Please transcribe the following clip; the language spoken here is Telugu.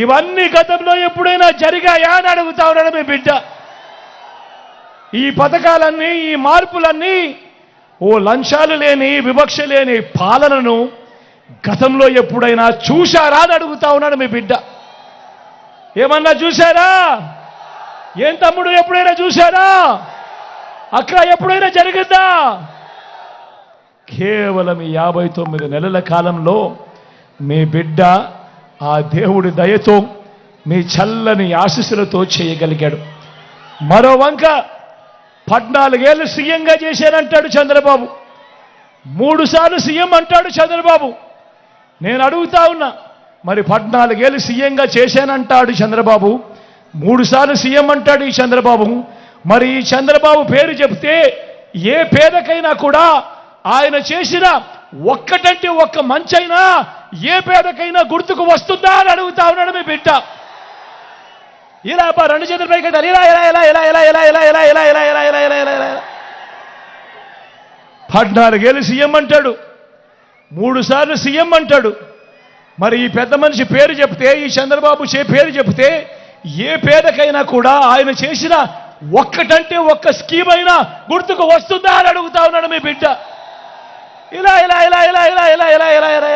ఇవన్నీ గతంలో ఎప్పుడైనా జరిగాయా అని అడుగుతా ఉన్నాడు మీ బిడ్డ. ఈ పథకాలన్నీ ఈ మార్పులన్నీ ఓ లంచాలు లేని వివక్ష లేని పాలనను గతంలో ఎప్పుడైనా చూశారా అని అడుగుతా ఉన్నాడు మీ బిడ్డ. ఏమన్నా చూశారా? ఏం తమ్ముడు ఎప్పుడైనా చూశారా? అక్కడ ఎప్పుడైనా జరిగిందా? కేవలం ఈ యాభై తొమ్మిది నెలల కాలంలో మీ బిడ్డ ఆ దేవుడి దయతో మీ చల్లని ఆశీస్సులతో చేయగలిగాడు. మరో వంక పద్నాలుగేళ్ళు సీఎంగా చేశానంటాడు చంద్రబాబు. మూడుసార్లు సీఎం అంటాడు చంద్రబాబు. నేను అడుగుతా ఉన్నా మరి పద్నాలుగేళ్ళు సీఎంగా చేశానంటాడు చంద్రబాబు. మూడుసార్లు సీఎం అంటాడు ఈ చంద్రబాబు. మరి ఈ చంద్రబాబు పేరు చెప్తే ఏ పేదకైనా కూడా ఆయన చేసిన ఒక్కటంటే ఒక్క మంచైనా ఏ పేదకైనా గుర్తుకు వస్తుందా అని అడుగుతా ఉన్నాడు మీ బిడ్డ ఇలా అబ్బా రెండు చేతుల పైకి ఎలా ఇలా ఇలా ఇలా ఇలా ఇలా ఇలా ఇలా ఇలా ఇలా ఇలా ఇలా ఇలా ఇలా ఇలా ఇలా పద్నాలుగేళ్ళు సీఎం అంటాడు మూడు సార్లు సీఎం అంటాడు మరి ఈ పెద్ద మనిషి పేరు చెప్తే ఈ చంద్రబాబు చే పేరు చెప్తే ఏ పేదకైనా కూడా ఆయన చేసిన ఒక్కటంటే ఒక్క స్కీమ్ అయినా గుర్తుకు వస్తుందా అని అడుగుతా ఉన్నాడు మీ బిడ్డ ఇలా ఇలా ఇలా ఇలా ఇలా ఇలా ఇలా ఇలా ఇలా ఇలా